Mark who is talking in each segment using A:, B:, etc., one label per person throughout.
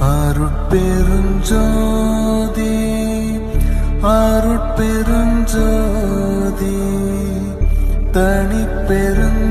A: அருட்பெருஞ்சோதி அருட்பெருஞ்சோதி தனிப்பெருங்கரு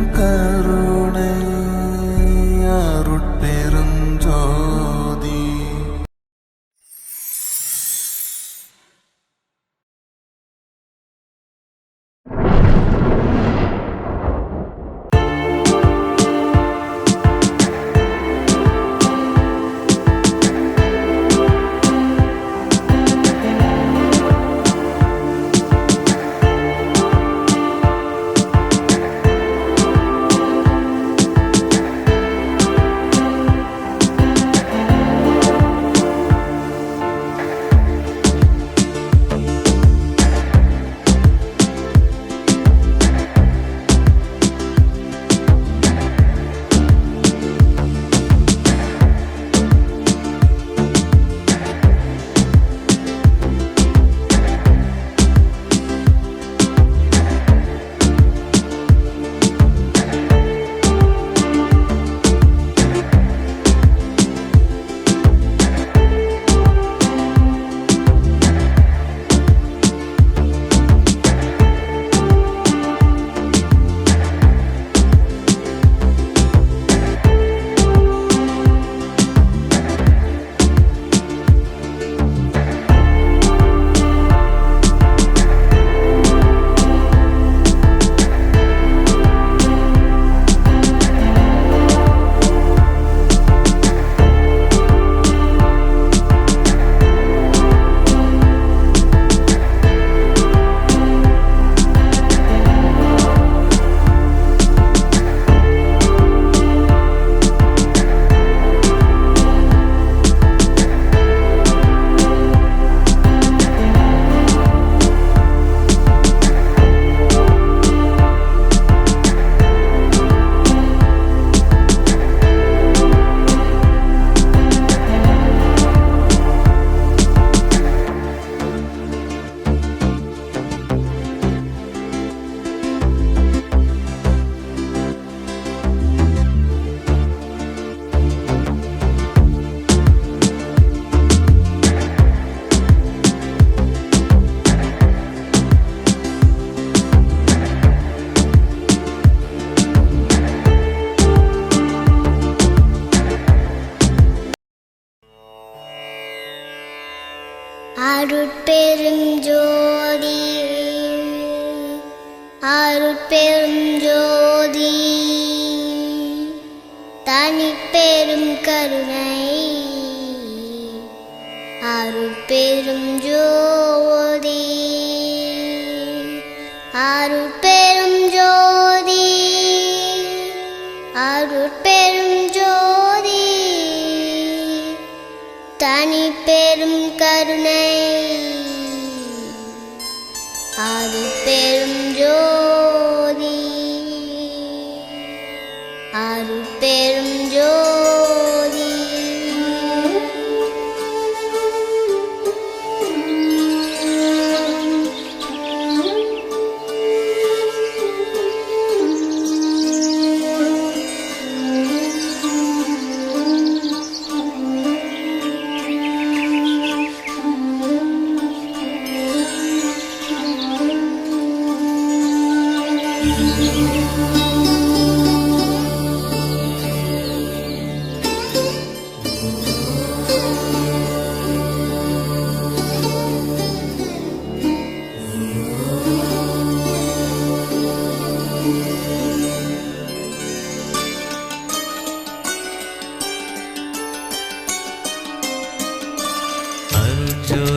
B: அருட்பெரும்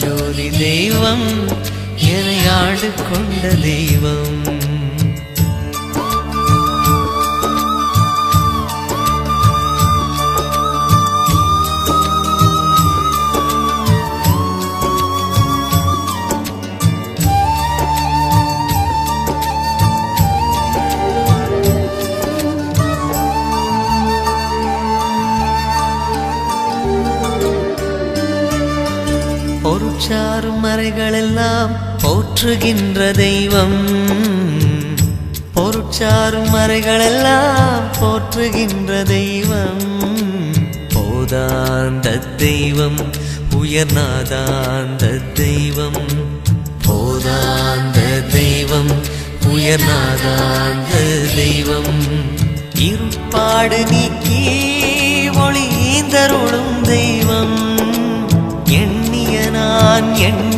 C: ஜோதி தெய்வம் என்னை ஆண்டு கொண்ட தெய்வம். மறைகளெல்லாம் போற்றுகின்ற தெய்வம். பொருட்சாரும் மறைகளெல்லாம் போற்றுகின்ற தெய்வம். போதாந்த தெய்வம் உயர்நாதாந்த தெய்வம். போதாந்த தெய்வம் உயர்நாதாந்த தெய்வம். இருப்பாடு நீக்கி ஒளிந்தருளும் தெய்வம். எண்ணிய நான் எண்ணி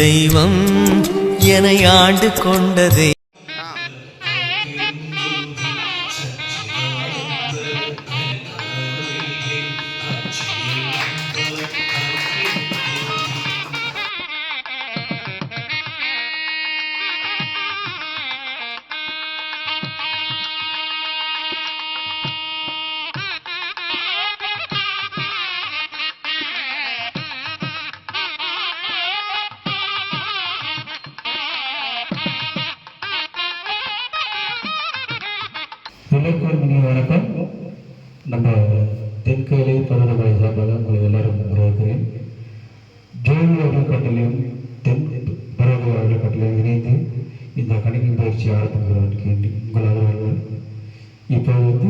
C: தெய்வம் என ஆண்டு கொண்டதே.
D: கணினி பயிற்சி ஆரம்பிக்கிறதற்கு உங்கள் ஆதரவு இப்போ வந்து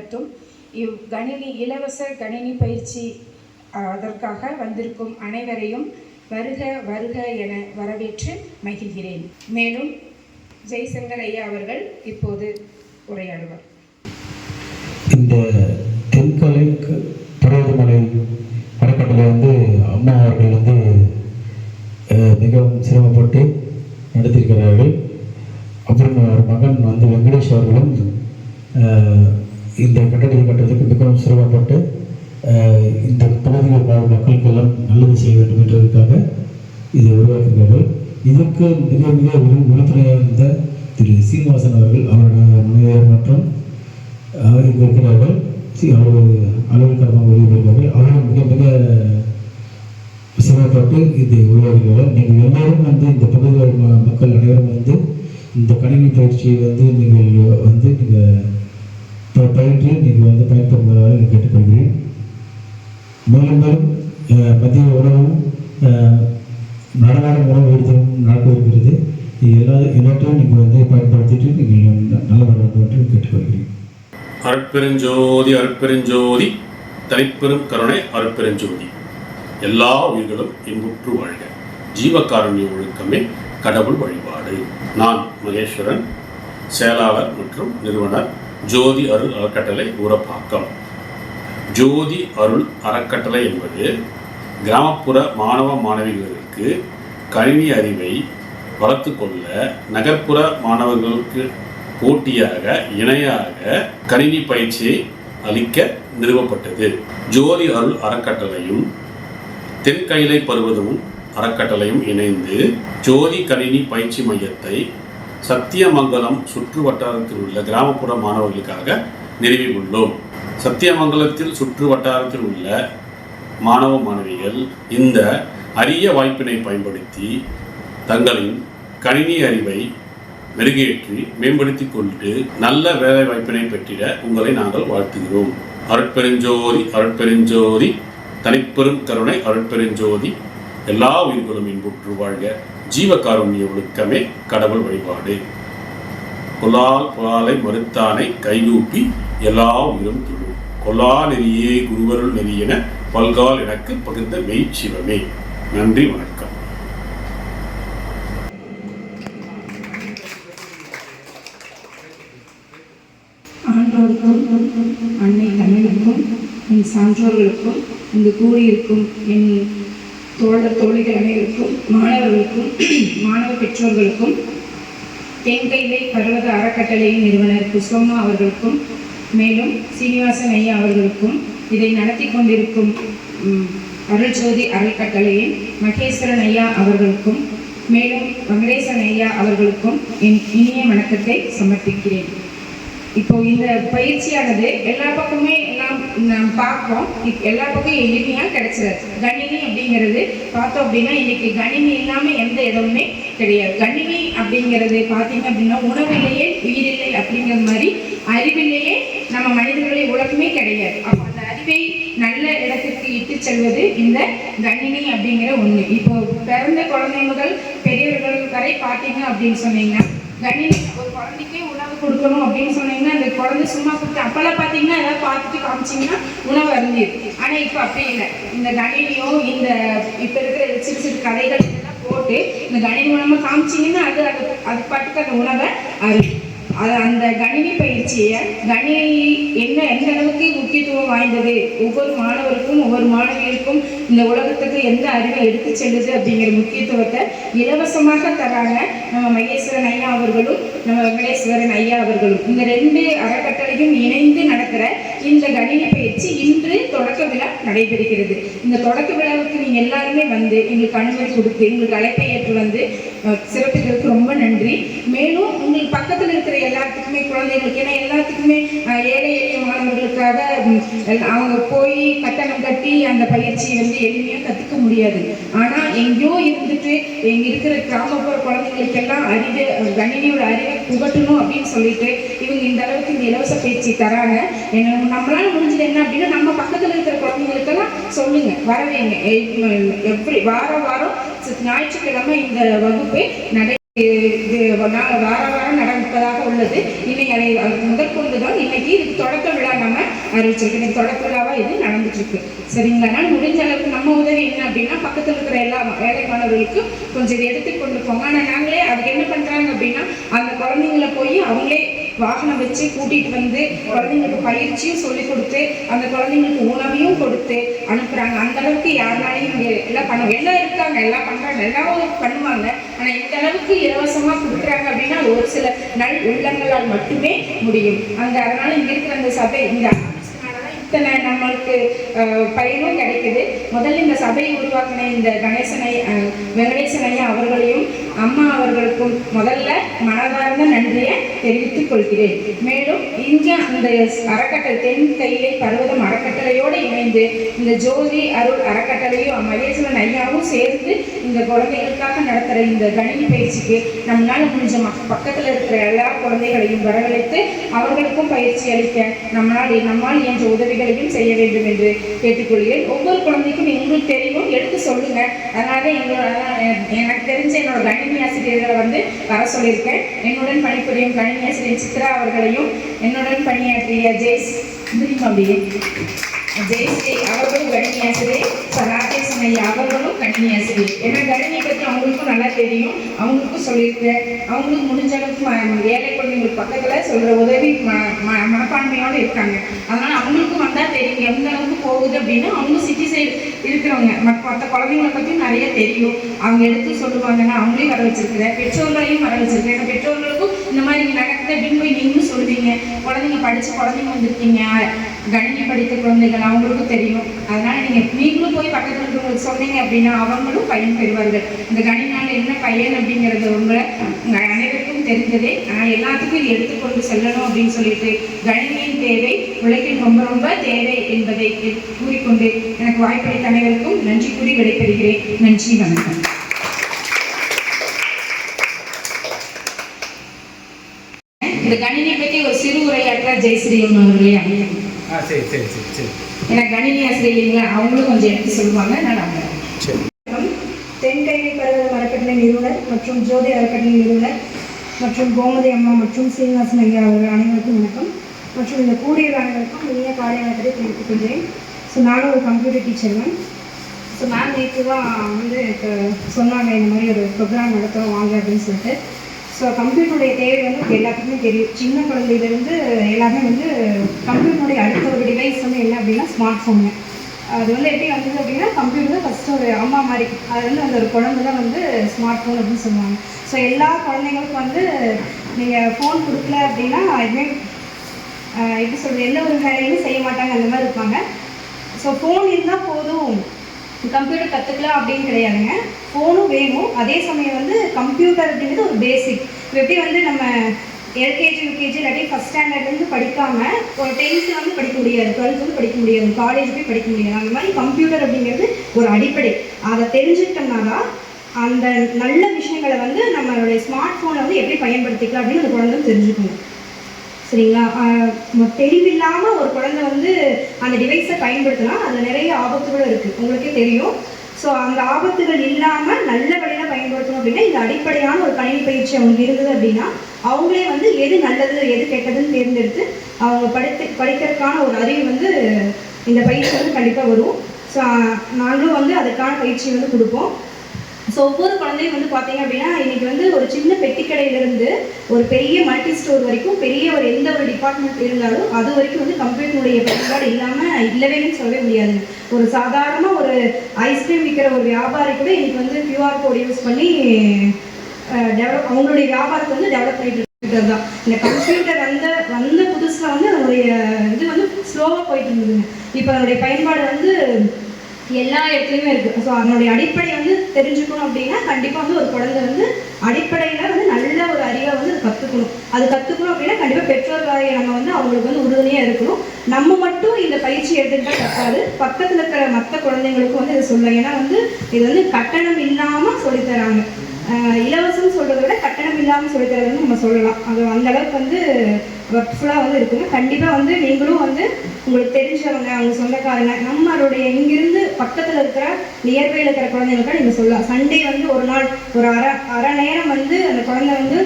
E: நடத்தும் இவ் கணினி இலவச கணினி பயிற்சி அதற்காக வந்திருக்கும் அனைவரையும் வருக வருக என வரவேற்று மகிழ்கிறேன். மேலும் ஜெய்சங்கர் ஐயா அவர்கள் இப்போது உரையாடுவார்.
D: இந்த தென்கலைக்கு பருவதமலை அறக்கட்டளை வந்து அம்மா அவர்கள் வந்து மிகவும் சிரமப்பட்டு நடத்தியிருக்கிறார்கள். அப்புறம் அவர் மகன் வந்து வெங்கடேஷ் அவர்களும் இந்த கட்டடத்தை கட்டுறதுக்கு மிகவும் சிரமப்பட்டு இந்த பகுதியில் வாழும் மக்களுக்கெல்லாம் நல்லது செய்ய வேண்டும் என்றதற்காக இதை உருவாக்குகிறார்கள். இதற்கு மிக மிக உறு- உறுதுணையாக இருந்த திரு சீனிவாசன் அவர்கள் அவருடைய முனைவர் மற்றும் அவர் இங்கே இருக்கிறார்கள். சி- அவர் அலுவலகமாக வெளியிடுகிறார்கள் அவர்கள் மிக மிக சிரமப்பட்டு இதை உருவாக்குகிறார்கள். நீங்கள் எல்லாரும் வந்து இந்த பகுதியில் ம- மக்கள் அனைவரும் வந்து இந்த கணினி பயிற்சியை வந்து நீங்கள் வந்து நீங்கள் பயிற்று நீங்கள் வந்து பயன்படுத்துவதாக கேட்டுக்கொள்கிறேன். மேலும் மேலும் மதிய உணவும் நடவாரம் உணவு விடுதலும் நடக்கவிருக்கிறது. இது எல்லா எல்லாத்தையும் நீங்கள் வந்து பயன்படுத்திட்டு நீங்கள் நல்ல வேண்டும் என்று கேட்டுக்கொள்கிறேன்.
F: அருட்பெருஞ்சோதி அருட்பெருஞ்சோதி தனிப்பெரும் கருணை அருட்பெருஞ்சோதி. எல்லா உயிர்களும் இன்புற்று வாழ்க. ஜீவகாருண்ய ஒழுக்கமே கடவுள் வழிபாடு. நான் மகேஸ்வரன் செயலாளர் மற்றும் நிறுவனர் ஜோதி அருள் அறக்கட்டளை ஊரப்பாக்கம் ஜோதி அருள் அறக்கட்டளை என்பது கிராமப்புற மாணவ மாணவிகளுக்கு கணினி அறிவை வளர்த்து கொள்ள நகர்ப்புற மாணவர்களுக்கு போட்டியாக இணையாக கணினி பயிற்சியை அளிக்க நிறுவப்பட்டது. ஜோதி அருள் அறக்கட்டளையும் தென்கைலை பருவதமும் அறக்கட்டளையும் இணைந்து ஜோதி கணினி பயிற்சி மையத்தை சத்தியமங்கலம் சுற்று வட்டாரத்தில் உள்ள கிராமப்புற மாணவர்களுக்காக நிறுவியுள்ளோம் சத்தியமங்கலத்தில் சுற்று வட்டாரத்தில் உள்ள மாணவ மாணவிகள் இந்த அரிய வாய்ப்பினை பயன்படுத்தி தங்களின் கணினி அறிவை மெருகேற்றி மேம்படுத்தி கொண்டு நல்ல வேலை வாய்ப்பினை பெற்றிட உங்களை நாங்கள் வாழ்த்துகிறோம். அருட்பெருஞ்சோதி அருட்பெருஞ்சோதி தனிப்பெரும் கருணை அருட்பெருஞ்சோதி எல்லா உயிர்களும் இன்புற்று வாழ்க. ஜீவகாருண்ய ஒழுக்கமே கடவுள் வழிபாடு. கொலால் புலாலை மறுத்தானை கைகூப்பி எல்லா உயிரும் தொழும். கொல்லா நெறியே குருவருள் நெறியென பல்கால் எனக்கு பகிர்ந்த மெய் சிவமே நன்றி வணக்கம்.
E: அன்னை தமிழுக்கும் என் சான்றோர்களுக்கும் இங்கு என் தோழர் தோழிகள் அனைவருக்கும் மாணவர்களுக்கும் மாணவ பெற்றோர்களுக்கும் தென்கைலை பர்வத அறக்கட்டளையின் நிறுவனர் புஷ்பம்மா அவர்களுக்கும் மேலும் சீனிவாசன் ஐயா அவர்களுக்கும் இதை நடத்தி கொண்டிருக்கும் அருள்ஜோதி அறக்கட்டளையின் மகேஸ்வரன் ஐயா அவர்களுக்கும் மேலும் வெங்கடேசன் ஐயா அவர்களுக்கும் என் இனிய வணக்கத்தை சமர்ப்பிக்கிறேன். இப்போ இந்த பயிற்சியானது எல்லா பக்கமே பார்ப்போம் எல்லா பக்கம் எளிமையாக கிடைச்சிடாது கணினி அப்படிங்கிறது பார்த்தோம் அப்படின்னா இன்னைக்கு கணினி இல்லாமல் எந்த இடமுமே கிடையாது. கணினி அப்படிங்கிறது பார்த்தீங்க அப்படின்னா உணவிலேயே உயிரில்லை அப்படிங்கிற மாதிரி அறிவிலேயே நம்ம மனிதர்களை உலகமே கிடையாது. அப்போ அந்த அறிவை நல்ல இடத்திற்கு இட்டு செல்வது இந்த கணினி அப்படிங்கிற ஒன்று இப்போ பிறந்த குழந்தை முதல் பெரியவர்கள் வரை பார்த்தீங்க அப்படின்னு சொன்னீங்கன்னா கணினி ஒரு குழந்தைக்கே உணவு கொடுக்கணும் அப்படின்னு சொன்னீங்கன்னா அந்த குழந்தை சும்மா கொடுத்து அப்பெல்லாம் பார்த்தீங்கன்னா ஏதாவது பார்த்துட்டு காமிச்சிங்கன்னா உணவு அருந்திது ஆனால் இப்போ அப்படி இல்லை. இந்த கணினியோ இந்த இப்போ இருக்கிற சிறு சிறு கதைகள் இதெல்லாம் போட்டு இந்த கணினி மூலமாக காமிச்சிங்கன்னா அது அது அது பாட்டுக்கு அந்த உணவை அரு அது அந்த கணினி பயிற்சியை கணினி என்ன எந்த அளவுக்கு முக்கியத்துவம் வாய்ந்தது? ஒவ்வொரு மாணவருக்கும் ஒவ்வொரு மாணவியருக்கும் இந்த உலகத்துக்கு எந்த அறிவை எடுத்து செல்லுது அப்படிங்கிற முக்கியத்துவத்தை இலவசமாக தராங்க நம்ம மகேஸ்வரன் ஐயா அவர்களும் நம்ம வெங்கடேஸ்வரன் ஐயா அவர்களும். இந்த ரெண்டு அறக்கட்டளையும் இணைந்து நடக்கிற இந்த கணினி பயிற்சி இன்று தொடக்க விழா நடைபெறுகிறது. இந்த தொடக்க விழாவுக்கு நீங்கள் எல்லாருமே வந்து எங்களுக்கு அனுமதி கொடுத்து எங்களுக்கு அழைப்பை ஏற்று வந்து சிறப்பு சிறப்பிக்கிறதுக்கு ரொம்ப நன்றி. மேலும் உங்களுக்கு பக்கத்தில் இருக்கிற எல்லாத்துக்குமே குழந்தைகளுக்கு ஏன்னா எல்லாத்துக்குமே ஏழை எளிய மாணவர்களுக்காக அவங்க போய் கட்டணம் கட்டி அந்த பயிற்சியை வந்து எளிமையாக கற்றுக்க முடியாது. ஆனால் எங்கேயோ இருந்துட்டு எங்க இருக்கிற கிராமப்புற குழந்தைங்களுக்கெல்லாம் அறிவு கணினியோட அறிவை புகட்டணும் அப்படின்னு சொல்லிட்டு இவங்க இந்த அளவுக்கு இந்த இலவச பயிற்சி தராங்க. என்ன நம்மளால முடிஞ்சது என்ன அப்படின்னா நம்ம பக்கத்தில் இருக்கிற குழந்தைங்களுக்கெல்லாம் சொல்லுங்க வரவேங்க. எ- எப்படி வாரம் வாரம் ஞாயிற்றுக்கிழமை இந்த வகுப்பு நடை இது வார வாரம் நடப்பதாக உள்ளது. இன்னைக்கு அதை முதற்கொண்டுதான் தான் இன்னைக்கு இது தொடக்க விழா நம்ம அறிவிச்சிருக்கு. தொடக்க விழாவா இது நடந்துட்டு இருக்கு சரிங்களா? அதனால முடிஞ்ச அளவுக்கு நம்ம உதவி என்ன அப்படின்னா பக்கத்தில் இருக்கிற எல்லா வேலை மாணவர்களுக்கும் கொஞ்சம் இதை எடுத்து கொண்டு போங்க. ஆனால் நாங்களே அதுக்கு என்ன பண்றாங்க அப்படின்னா அந்த குழந்தைங்கள போய் அவங்களே வாகனம் வச்சு கூட்டிட்டு வந்து குழந்தைங்களுக்கு பயிற்சியும் சொல்லி கொடுத்து அந்த குழந்தைங்களுக்கு உணவையும் கொடுத்து அனுப்புறாங்க. அந்த அளவுக்கு யாருனாலையும் இங்க எல்லாம் பண்ண எல்லாம் இருக்காங்க. எல்லாம் பண்றாங்க. எல்லாரும் பண்ணுவாங்க. ஆனா இந்த அளவுக்கு இலவசமா கொடுக்குறாங்க அப்படின்னா ஒரு சில நல் உள்ளங்களால் மட்டுமே முடியும். அந்த அதனால இங்க இருக்கிற அந்த சபை இந்த இத்தனை நம்மளுக்கு பயனும் கிடைக்குது. முதல்ல இந்த சபையை உருவாக்கின இந்த கணேசனை வெங்கடேசனையா வெங்கடேசன் ஐயா அவர்களையும் அம்மா அவர்களுக்கும் முதல்ல மனதார்ந்த நன்றியை தெரிவித்துக் கொள்கிறேன் மேலும் இன்று அந்த அறக்கட்டளை தென் கையை பருவதம் அறக்கட்டளையோடு இணைந்து இந்த ஜோதி அருள் அறக்கட்டளையும் மகேஸ்வரன் ஐயாவும் சேர்ந்து இந்த குழந்தைகளுக்காக நடத்துகிற இந்த கணினி பயிற்சிக்கு நம்மளால முடிஞ்ச பக்கத்தில் இருக்கிற எல்லா குழந்தைகளையும் வரவழைத்து அவர்களுக்கும் பயிற்சி அளிக்க நம்மளால் நம்மால் என்ற உதவிகளையும் செய்ய வேண்டும் என்று கேட்டுக்கொள்கிறேன். ஒவ்வொரு குழந்தைக்கும் எங்களுக்கு தெரியும் எடுத்து சொல்லுங்க. அதனால எங்களோட எனக்கு தெரிஞ்ச என்னோட கணினி ஆசிரியர்களை வந்து வர சொல்லியிருக்கேன் என்னுடன் பணிபுரியும் கணினி ஸ்ரீ சித்ரா அவர்களையும் என்னுடன் பணியாற்றிய ஜெய்ஸ் அப்படியே ஜெயஸ்ரீ அவர்களும் கணினி ஆசிரியர் ஸோ ஐயா அவர்களும் கணினி ஆசிரியர் ஏன்னா கணினியை பற்றி அவங்களுக்கும் நல்லா தெரியும். அவங்களுக்கும் சொல்லியிருக்கேன் அவங்களும் முடிஞ்ச அளவுக்கு ம- ஏழை குழந்தைங்களுக்கு பக்கத்தில் சொல்கிற உதவி ம- மனப்பான்மையோடு இருக்காங்க. அதனால் அவங்களுக்கும் வந்தால் தெரியும் எந்த அளவுக்கு போகுது அப்படின்னா அவங்க சிட்டி சைடு இருக்கிறவங்க. மற்ற மற்ற குழந்தைங்களை பற்றியும் நிறைய தெரியும். அவங்க எடுத்து சொல்லுவாங்கன்னா அவங்களையும் வர வச்சிருக்கிறேன் பெற்றோர்களையும் வர வச்சிருக்கேன் பெற்றோர்களுக்கும் இந்த மாதிரி இங்கே நடக்குது அப்படின்னு போய் நீங்களும் சொல்லுவீங்க குழந்தைங்க படித்து குழந்தைங்க வந்திருக்கீங்க. கணினி படித்த குழந்தைகள் அவங்களுக்கும் தெரியும். அதனால நீங்கள் நீங்களும் போய் பக்கத்தில் இருக்கிறவங்களுக்கு சொன்னீங்க அப்படின்னா அவங்களும் பயன் பெறுவார்கள். இந்த கணினால என்ன பயன் அப்படிங்கிறது உங்களை அனைவருக்கும் தெரிஞ்சதே. ஆனால் எல்லாத்துக்கும் இது எடுத்துக்கொண்டு செல்லணும் அப்படின்னு சொல்லிட்டு கணினியின் தேவை உலகில் ரொம்ப ரொம்ப தேவை என்பதை கூறிக்கொண்டு எனக்கு வாய்ப்பளித்த அனைவருக்கும் நன்றி கூறி விடைபெறுகிறேன். நன்றி வணக்கம். இந்த கணினி பற்றி ஒரு சிறு உரையாற்ற ஜெயஸ்ரீ
G: ஆ சரி சரி சரி சரி.
E: எனக்கு கணினி ஆசிரியர் இல்லைங்களா அவங்களும் கொஞ்சம் எடுத்து சொல்லுவாங்க. நான்
G: சரி.
H: தென்கையை பருவத அறக்கட்டளை நிறுவனர் மற்றும் ஜோதி அறக்கட்டளை நிறுவனர் மற்றும் கோமதி அம்மா மற்றும் சீனிவாசன் ஐயா அவர்கள் அனைவருக்கும் வணக்கம். மற்றும் இந்த கூடிய அனைவருக்கும் இனிய காலை வணக்கத்தை தெரிவித்துக் கொள்கிறேன். ஸோ நானும் ஒரு computer teacher ma'am so ma'am நேற்று தான் வந்து எனக்கு சொன்னாங்க இந்த மாதிரி ஒரு ப்ரோக்ராம் நடத்துகிறோம் வாங்க அப்படின்னு சொல்லிட்டு. ஸோ கம்ப்யூட்டருடைய தேவை வந்து எல்லாத்துக்குமே தெரியும். சின்ன குழந்தையிலேருந்து எல்லாமே வந்து கம்ப்யூட்டருடைய அடுத்த ஒரு டிவைஸ் வந்து என்ன அப்படின்னா ஸ்மார்ட் ஃபோனு அது வந்து எப்படி வந்தது அப்படின்னா கம்ப்யூட்டர் ஃபஸ்ட்டு ஒரு அம்மா மாதிரி. அது வந்து அந்த ஒரு குழந்தை தான் வந்து ஸ்மார்ட் ஃபோன் அப்படின்னு சொல்லுவாங்க. ஸோ எல்லா குழந்தைங்களுக்கும் வந்து நீங்கள் ஃபோன் கொடுக்கல அப்படின்னா எதுவுமே எப்படி சொல்கிறது எந்த ஒரு வேலையுமே செய்ய மாட்டாங்க அந்த மாதிரி இருப்பாங்க. ஸோ ஃபோன் இருந்தால் போதும். கம்ப்யூட்டர் கற்றுக்கலாம் அப்படின்னு கிடையாதுங்க. ஃபோனும் வேணும். அதே சமயம் வந்து கம்ப்யூட்டர் அப்படிங்கிறது ஒரு பேசிக் இப்போ எப்படி வந்து நம்ம எல்கேஜி யூகேஜி இல்லாட்டி ஃபஸ்ட் ஸ்டாண்டர்ட்லேருந்து படிக்காமல் ஒரு டென்த்தில் வந்து படிக்க முடியாது. டுவெல்த் வந்து படிக்க முடியாது. காலேஜ் போய் படிக்க முடியாது. அந்த மாதிரி கம்ப்யூட்டர் அப்படிங்கிறது ஒரு அடிப்படை. அதை தெரிஞ்சுக்கிட்டோம்னா தான் அந்த நல்ல விஷயங்களை வந்து நம்மளுடைய ஸ்மார்ட் ஃபோனை வந்து எப்படி பயன்படுத்திக்கலாம் அப்படின்னு அந்த குழந்தை தெரிஞ்சுக்கணும். சரிங்களா? தெளிவில்லாமல் ஒரு குழந்தை வந்து அந்த டிவைஸை பயன்படுத்தலாம். அதில் நிறைய ஆபத்துகளும் இருக்குது உங்களுக்கே தெரியும். ஸோ அந்த ஆபத்துகள் இல்லாமல் நல்ல வழியில் பயன்படுத்தணும் அப்படின்னா இந்த அடிப்படையான ஒரு கணினி பயிற்சி அவங்களுக்கு இருந்தது அப்படின்னா அவங்களே வந்து எது நல்லது எது கெட்டதுன்னு தேர்ந்தெடுத்து அவங்க படித்து படிக்கிறதுக்கான ஒரு அறிவு வந்து இந்த பயிற்சி வந்து கண்டிப்பாக வரும். ஸோ நாங்களும் வந்து அதுக்கான பயிற்சி வந்து கொடுப்போம். ஸோ ஒவ்வொரு குழந்தையும் வந்து பார்த்தீங்க அப்படின்னா இன்னைக்கு வந்து ஒரு சின்ன பெட்டி கடையிலேருந்து ஒரு பெரிய மல்டி ஸ்டோர் வரைக்கும் பெரிய ஒரு எந்த ஒரு டிபார்ட்மெண்ட் இருந்தாலும் அது வரைக்கும் வந்து கம்ப்யூட்டருடைய பயன்பாடு இல்லாமல் இல்லவேன்னு சொல்லவே முடியாது. ஒரு சாதாரண ஒரு ஐஸ்கிரீம் விற்கிற ஒரு வியாபாரி கூட இன்னைக்கு வந்து கியூஆர் கோட் யூஸ் பண்ணி டெவலப் அவங்களுடைய வியாபாரத்தை வந்து டெவலப் பண்ணிட்டு இருக்கிறது தான். இந்த கம்ப்யூட்டர் வந்த வந்த புதுசில் வந்து அதனுடைய இது வந்து ஸ்லோவாக போயிட்டு இருந்ததுங்க. இப்போ அதனுடைய பயன்பாடு வந்து எல்லா இடத்துலையுமே இருக்குது ஸோ அதனுடைய அடிப்படை வந்து தெரிஞ்சுக்கணும் அப்படின்னா கண்டிப்பாக வந்து ஒரு குழந்தை வந்து அடிப்படையில் வந்து நல்ல ஒரு அறிவை வந்து கற்றுக்கணும் அது கற்றுக்கணும் அப்படின்னா கண்டிப்பாக பெற்றோர்களாக நம்ம வந்து அவங்களுக்கு வந்து உறுதுணையாக இருக்கணும். நம்ம மட்டும் இந்த பயிற்சி எடுத்துக்கிட்டால் பத்தாது பக்கத்தில் இருக்கிற மற்ற குழந்தைங்களுக்கும் வந்து இதை சொல்லலாம் ஏன்னா வந்து இது வந்து கட்டணம் இல்லாமல் சொல்லித்தராங்க. இலவசம்னு இலவசம் சொல்கிறத விட கட்டணம் இல்லாமல் சொல்லித்தரதுன்னு நம்ம சொல்லலாம். அது அந்த அளவுக்கு வந்து ஒர்க்ஃபுல்லாக வந்து இருக்குங்க. கண்டிப்பாக வந்து நீங்களும் வந்து உங்களுக்கு தெரிஞ்சவங்க அவங்க சொந்தக்காரங்க நம்மளுடைய இங்கிருந்து பக்கத்தில் இருக்கிற நியர்பையில் இருக்கிற குழந்தைங்களுக்கு நீங்கள் சொல்லலாம். சண்டே வந்து ஒரு நாள் ஒரு அரை அரை நேரம் வந்து அந்த குழந்தை வந்து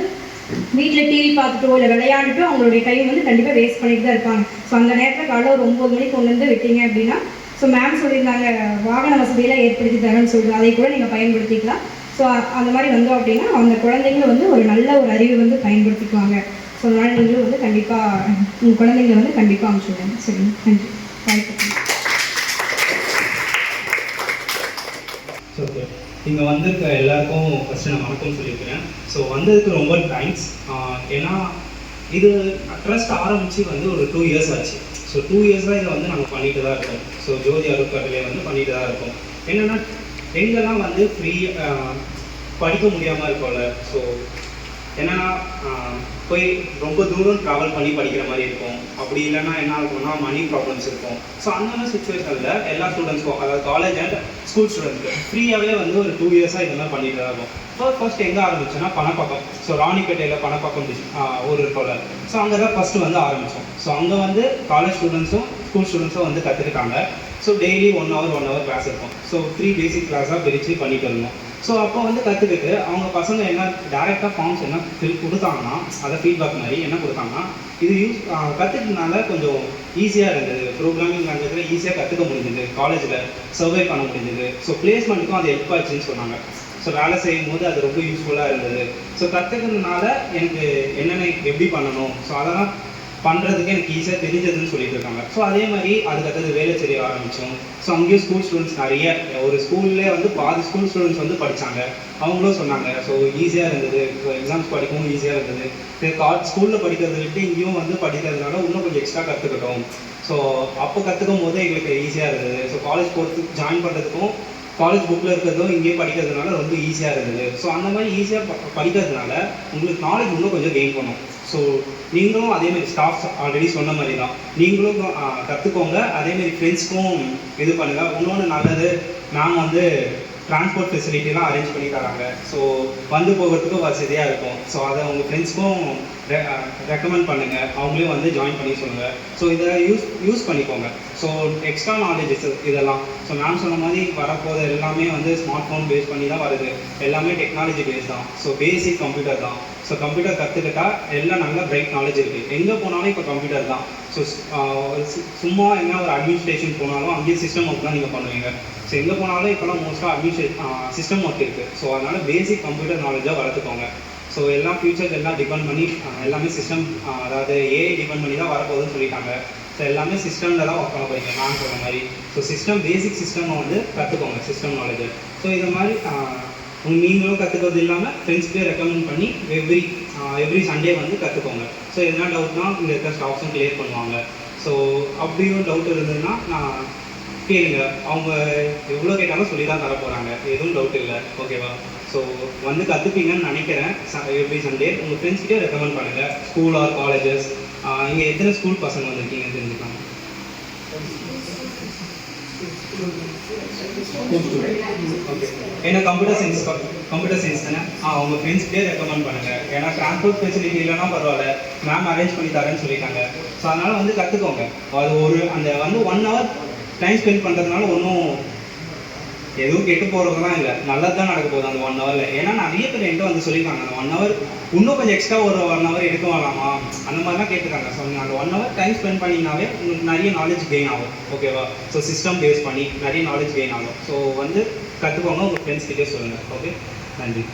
H: வீட்டில் டிவி பார்த்துட்டோ இல்லை விளையாண்டுட்டோ அவங்களுடைய டைம் வந்து கண்டிப்பாக வேஸ்ட் பண்ணிட்டு தான் இருப்பாங்க. ஸோ அந்த நேரத்தில் காலைல ஒரு ஒம்பது மணிக்கு கொண்டு வந்து விட்டீங்க அப்படின்னா ஸோ மேம் சொல்லியிருந்தாங்க வாகன வசதியெல்லாம் ஏற்படுத்தி தரேன்னு சொல்லிட்டு அதை கூட நீங்கள் பயன்படுத்திக்கலாம். ஸோ அந்த மாதிரி வந்தோம் அப்படின்னா அந்த குழந்தைங்களும் வந்து ஒரு நல்ல ஒரு அறிவை வந்து பயன்படுத்திக்குவாங்க. ஸோ அதனால் நீங்களும் வந்து கண்டிப்பாக உங்கள் குழந்தைங்களை வந்து கண்டிப்பாக அனுப்பிச்சுடுங்க சரி நன்றி. வாய்ப்பு
G: ஓகே இங்கே வந்திருக்க எல்லாருக்கும் ஃபஸ்ட்டு நான் வணக்கம் சொல்லியிருக்கிறேன். ஸோ வந்ததுக்கு ரொம்ப தேங்க்ஸ் ஏன்னா இது ட்ரஸ்ட் ஆரம்பித்து வந்து ஒரு டூ இயர்ஸ் ஆச்சு. ஸோ டூ இயர்ஸாக இதை வந்து நாங்கள் பண்ணிட்டு தான் இருக்கோம். ஸோ ஜோதி அருட்கட்டளை வந்து பண்ணிட்டு தான் இருக்கோம். என்னென்னா பெண்கள்லாம் வந்து ஃப்ரீ படிக்க முடியாமல் இருக்கும்ல. ஸோ என்னன்னா போய் ரொம்ப தூரம் ட்ராவல் பண்ணி படிக்கிற மாதிரி இருக்கும். அப்படி இல்லைன்னா என்ன ஆகும்னா மணி ப்ராப்ளம்ஸ் இருக்கும். ஸோ அந்த மாதிரி சுச்சுவேஷனில் எல்லா ஸ்டூடெண்ட்ஸ்க்கும் அதாவது காலேஜ் அண்ட் ஸ்கூல் ஸ்டூடெண்ட்ஸ்க்கு ஃப்ரீயாகவே வந்து ஒரு டூ இயர்ஸாக இதெல்லாம் பண்ணிட்டு தான் இருக்கும். ஃபர்ஸ்ட் ஃபர்ஸ்ட் எங்கே ஆரம்பிச்சோன்னா பணப்பக்கம். ஸோ ராணிப்பேட்டையில் பணப்பக்கம் ஊர் இருக்கோம்ல. ஸோ அங்கே தான் ஃபஸ்ட்டு வந்து ஆரம்பித்தோம் ஸோ அங்கே வந்து காலேஜ் ஸ்டூடெண்ட்ஸும் ஸ்கூல் ஸ்டூடெண்ட்ஸும் வந்து கற்றுக்கிட்டாங்க so daily one hour one hour class இருக்கும். ஸோ த்ரீ பேசிக் கிளாஸாக பிரித்து பண்ணிட்டு இருந்தோம். ஸோ அப்போ வந்து கற்றுக்கிட்டு அவங்க பசங்க என்ன டேரெக்டாக ஃபார்ம்ஸ் என்ன ஃபில் கொடுத்தாங்கன்னா அதை ஃபீட்பேக் மாதிரி என்ன கொடுத்தாங்கன்னா இது யூஸ் கற்றுக்கிட்டனால கொஞ்சம் ஈஸியாக இருந்தது. ப்ரோக்ராமிங் லாங்குவேஜில் ஈஸியாக கற்றுக்க முடிஞ்சது. காலேஜில் சர்வே பண்ண முடிஞ்சது. ஸோ பிளேஸ்மெண்ட்டுக்கும் அது ஹெல்ப் ஆச்சுன்னு சொன்னாங்க. ஸோ வேலை செய்யும் போது அது ரொம்ப யூஸ்ஃபுல்லாக இருந்தது. ஸோ கற்றுக்கிறதுனால எனக்கு என்னென்ன எப்படி பண்ணணும்? ஸோ அதெல்லாம் பண்ணுறதுக்கு எனக்கு ஈஸியாக தெரிஞ்சதுன்னு சொல்லிட்டு இருக்காங்க ஸோ அதே மாதிரி அதுக்கடுத்தது வேலை செய்ய ஆரம்பித்தோம் ஸோ அங்கேயும் ஸ்கூல் ஸ்டூடெண்ட்ஸ் நிறைய ஒரு ஸ்கூல்லே வந்து பாதி ஸ்கூல் ஸ்டூடெண்ட்ஸ் வந்து படித்தாங்க அவங்களும் சொன்னாங்க ஸோ ஈஸியாக இருந்தது. ஸோ எக்ஸாம்ஸ் படிக்கவும் ஈஸியாக இருந்தது. காட் ஸ்கூலில் படிக்கிறத விட்டு இங்கேயும் வந்து படிக்கிறதுனால இன்னும் கொஞ்சம் எக்ஸ்ட்ரா கற்றுக்கிட்டோம் ஸோ அப்போ கற்றுக்கும் போது எங்களுக்கு ஈஸியாக இருந்தது. ஸோ காலேஜ் போகிறதுக்கு ஜாயின் பண்ணுறதுக்கும் காலேஜ் புக்கில் இருக்கிறதும் இங்கேயே படிக்கிறதுனால ரொம்ப ஈஸியாக இருந்தது. ஸோ அந்த மாதிரி ஈஸியாக படிக்கிறதுனால உங்களுக்கு நாலேஜ் இன்னும் கொஞ்சம் கெயின் பண்ணும். ஸோ நீங்களும் அதேமாதிரி ஸ்டாஃப்ஸ் ஆல்ரெடி சொன்ன மாதிரி தான் நீங்களும் கற்றுக்கோங்க அதேமாரி ஃப்ரெண்ட்ஸ்க்கும் இது பண்ணுங்கள் இன்னொன்று நல்லது மேம் வந்து டிரான்ஸ்போர்ட் ஃபெசிலிட்டிலாம் அரேஞ்ச் பண்ணி தராங்க. ஸோ வந்து போகிறதுக்கும் வசதியாக இருக்கும். ஸோ அதை உங்கள் ஃப்ரெண்ட்ஸ்க்கும் ரெக்கமெண்ட் பண்ணுங்கள் அவங்களையும் வந்து ஜாயின் பண்ணி சொல்லுங்கள் ஸோ இதை யூஸ் யூஸ் பண்ணிக்கோங்க. ஸோ எக்ஸ்ட்ரா நாலேஜஸ் இதெல்லாம். ஸோ மேம் சொன்ன மாதிரி வரப்போது எல்லாமே வந்து ஸ்மார்ட் ஃபோன் பேஸ் பண்ணி தான் வருது. எல்லாமே டெக்னாலஜி பேஸ் தான். ஸோ பேசிக் கம்ப்யூட்டர் தான். ஸோ கம்ப்யூட்டர் கற்றுக்கிட்டா எல்லாம் நல்ல பிரைட் நாலேஜ் இருக்குது எங்கே போனாலும் இப்போ கம்ப்யூட்டர் தான். ஸோ சும்மா என்ன ஒரு அட்மினிஸ்ட்ரேஷன் போனாலும் அங்கேயும் சிஸ்டம் ஒர்க் தான் நீங்கள் பண்ணுவீங்க. ஸோ எங்கே போனாலும் இப்போலாம் மோஸ்ட்டாக அட்மினிஸ்ட்ரே சிஸ்டம் ஒர்க் இருக்குது ஸோ அதனால் பேசிக் கம்ப்யூட்டர் நாலேஜாக வளர்த்துக்கோங்க. ஸோ எல்லாம் ஃபியூச்சர் எல்லாம் டிபெண்ட் பண்ணி எல்லாமே சிஸ்டம் அதாவது ஏஐ டிபெண்ட் பண்ணி தான் வரப்போகுதுன்னு சொல்லிட்டாங்க. ஸோ எல்லாமே சிஸ்டமில் தான் ஒர்க் பண்ண போகிறீங்க நான் சொல்கிற மாதிரி. ஸோ சிஸ்டம் பேசிக் சிஸ்டம் வந்து கற்றுக்கோங்க சிஸ்டம் நாலேஜ் ஸோ இது மாதிரி ஆஹ், நீங்களும் கற்றுக்கிறது இல்லாமல் ஃப்ரெண்ட்ஸ்க்கே ரெக்கமெண்ட் பண்ணி எவ்ரி எவ்ரி சண்டே வந்து கற்றுக்கோங்க ஸோ எதனா டவுட்னா இங்கே இருக்கிற ஸ்டாஃப்ஸும் கிளியர் பண்ணுவாங்க. ஸோ அப்படியும் டவுட் இருந்ததுன்னா நான் கேளுங்க. அவங்க எவ்வளோ கேட்டாலும் சொல்லி தான் தர போகிறாங்க எதுவும் டவுட் இல்லை. ஓகேவா ஸோ வந்து கற்றுப்பீங்கன்னு நினைக்கிறேன். எவ்ரி சண்டே உங்கள் ஃப்ரெண்ட்ஸ்கிட்டே ரெக்கமெண்ட் பண்ணுங்கள் ஸ்கூல் ஆர் காலேஜஸ் இங்கே எத்தனை ஸ்கூல் பசங்க வந்திருக்கீங்க தெரிஞ்சுக்கலாம்? ஏன்னா கம்ப்யூட்டர் சயின்ஸ் கம்ப்யூட்டர் சயின்ஸ் தானே? ஆ உங்கள் ஃப்ரெண்ட்ஸ்க்கே ரெக்கமெண்ட் பண்ணுங்கள் ஏன்னா ட்ரான்ஸ்போர்ட் ஃபெசிலிட்டி இல்லைனா பரவாயில்ல. மேம் அரேஞ்ச் பண்ணி தரேன்னு சொல்லிட்டாங்க. ஸோ அதனால் வந்து கற்றுக்கோங்க அது ஒரு அந்த வந்து ஒன் ஹவர் டைம் ஸ்பெண்ட் பண்ணுறதுனால ஒன்றும் எதுவும் கெட்டு போகிறதுலாம் இல்லை. நல்லது தான் நடக்க போகுது அந்த ஒன் ஹவரில் ஏன்னா நிறைய பேர் என்கிட்ட வந்து சொல்லியிருக்காங்க அந்த ஒன் ஹவர் இன்னும் கொஞ்சம் எக்ஸ்ட்ரா ஒரு ஒன் ஹவர் எடுக்க வரலாமா அந்த மாதிரிலாம் கேட்டிருக்காங்க. ஸோ நீங்கள் அந்த ஒன் ஹவர் டைம் ஸ்பெண்ட் பண்ணிங்கனாவே உங்களுக்கு நிறைய நாலேஜ் கெயின் ஆகும். ஓகேவா ஸோ சிஸ்டம் பேஸ் பண்ணி நிறைய நாலேஜ் கெயின் ஆகும். ஸோ வந்து கற்றுக்கோங்க உங்கள் ஃப்ரெண்ட்ஸ் கிட்டே சொல்லுங்கள் ஓகே நன்றி.